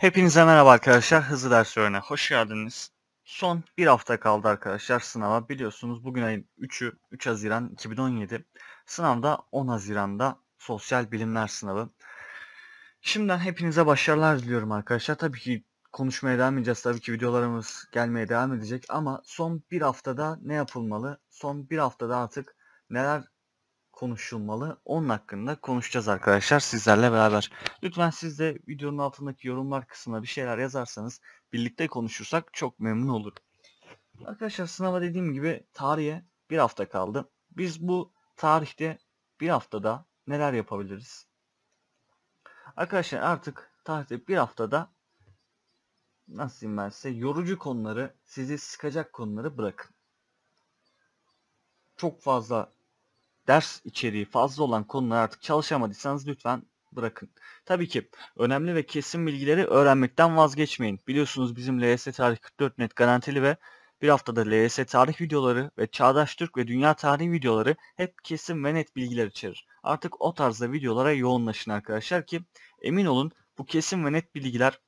Hepinize merhaba arkadaşlar. Hızlı ders öğrene hoş geldiniz. Son bir hafta kaldı arkadaşlar sınava. Biliyorsunuz bugün ayın 3'ü 3 Haziran 2017. Sınavda 10 Haziran'da sosyal bilimler sınavı. Şimdiden hepinize başarılar diliyorum arkadaşlar. Tabii ki konuşmaya devam edeceğiz. Tabii ki videolarımız gelmeye devam edecek. Ama son bir haftada ne yapılmalı? Son bir haftada artık neler konuşulmalı. Onun hakkında konuşacağız arkadaşlar sizlerle beraber. Lütfen siz de videonun altındaki yorumlar kısmına bir şeyler yazarsanız birlikte konuşursak çok memnun olurum. Arkadaşlar sınava dediğim gibi tarihe bir hafta kaldı. Biz bu tarihte bir haftada neler yapabiliriz? Arkadaşlar artık tarihte bir haftada nasıl diyeyim ben size yorucu konuları, sizi sıkacak konuları bırakın. Çok fazla ders içeriği fazla olan konular artık çalışamadıysanız lütfen bırakın. Tabii ki önemli ve kesin bilgileri öğrenmekten vazgeçmeyin. Biliyorsunuz bizim LYS Tarih 44 net garantili ve bir haftada LYS tarih videoları ve Çağdaş Türk ve Dünya tarihi videoları hep kesin ve net bilgiler içerir. Artık o tarzda videolara yoğunlaşın arkadaşlar ki emin olun bu kesin ve net bilgiler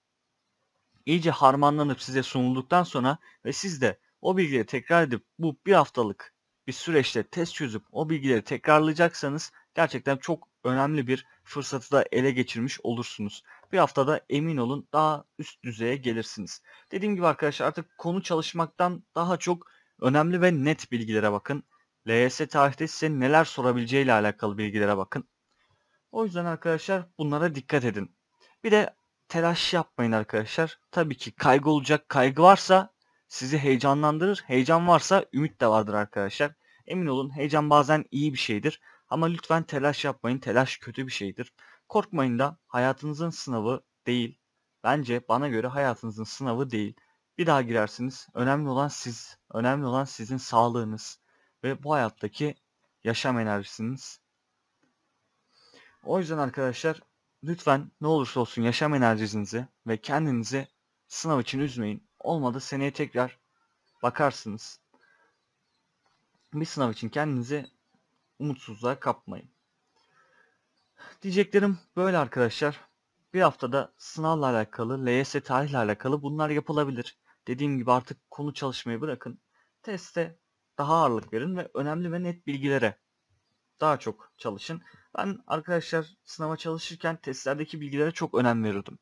iyice harmanlanıp size sunulduktan sonra ve siz de o bilgileri tekrar edip bu bir haftalık bir süreçte test çözüp o bilgileri tekrarlayacaksanız gerçekten çok önemli bir fırsatı da ele geçirmiş olursunuz. Bir haftada emin olun daha üst düzeye gelirsiniz. Dediğim gibi arkadaşlar artık konu çalışmaktan daha çok önemli ve net bilgilere bakın. LYS tarihte size neler sorabileceği ile alakalı bilgilere bakın. O yüzden arkadaşlar bunlara dikkat edin. Bir de telaş yapmayın arkadaşlar. Tabii ki kaygı olacak. Kaygı varsa sizi heyecanlandırır. Heyecan varsa ümit de vardır arkadaşlar. Emin olun heyecan bazen iyi bir şeydir. Ama lütfen telaş yapmayın. Telaş kötü bir şeydir. Korkmayın da hayatınızın sınavı değil. Bence bana göre hayatınızın sınavı değil. Bir daha girersiniz. Önemli olan siz. Önemli olan sizin sağlığınız. Ve bu hayattaki yaşam enerjisiniz. O yüzden arkadaşlar lütfen ne olursa olsun yaşam enerjinizi ve kendinizi sınav için üzmeyin. Olmadı seneye tekrar bakarsınız. Bir sınav için kendinizi umutsuzluğa kapmayın. Diyeceklerim böyle arkadaşlar. Bir haftada sınavla alakalı, LYS tarihle alakalı bunlar yapılabilir. Dediğim gibi artık konu çalışmayı bırakın. Teste daha ağırlık verin ve önemli ve net bilgilere daha çok çalışın. Ben arkadaşlar sınava çalışırken testlerdeki bilgilere çok önem verirdim.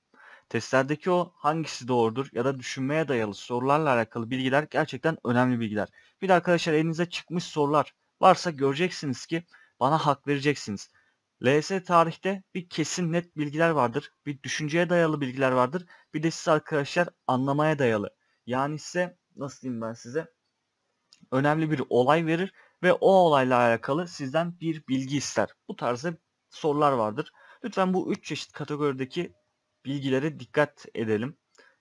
Testlerdeki o hangisi doğrudur ya da düşünmeye dayalı sorularla alakalı bilgiler gerçekten önemli bilgiler. Bir de arkadaşlar elinize çıkmış sorular varsa göreceksiniz ki bana hak vereceksiniz. LS tarihte bir kesin net bilgiler vardır. Bir düşünceye dayalı bilgiler vardır. Bir de size arkadaşlar anlamaya dayalı. Yani size nasıl diyeyim ben size önemli bir olay verir ve o olayla alakalı sizden bir bilgi ister. Bu tarzda sorular vardır. Lütfen bu üç çeşit kategorideki bilgilere dikkat edelim.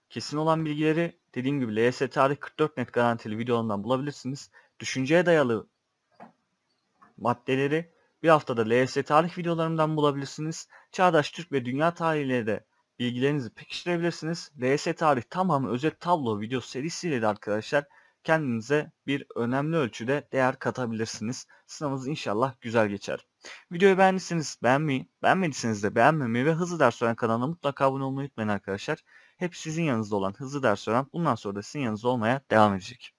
Kesin olan bilgileri dediğim gibi LYS Tarih 44 net garantili videolarından bulabilirsiniz. Düşünceye dayalı maddeleri bir haftada LYS Tarih videolarımdan bulabilirsiniz. Çağdaş Türk ve Dünya tarihiyle de bilgilerinizi pekiştirebilirsiniz. LYS Tarih tamamı özet tablo video serisiyle de arkadaşlar kendinize bir önemli ölçüde değer katabilirsiniz. Sınavınız inşallah güzel geçer. Videoyu beğendiyseniz beğenmeyi, beğenmediyseniz de beğenmemeyi ve Hızlı Ders Öğren kanalına mutlaka abone olmayı unutmayın arkadaşlar. Hep sizin yanınızda olan Hızlı Ders Öğren bundan sonra da sizin yanınızda olmaya devam edecek.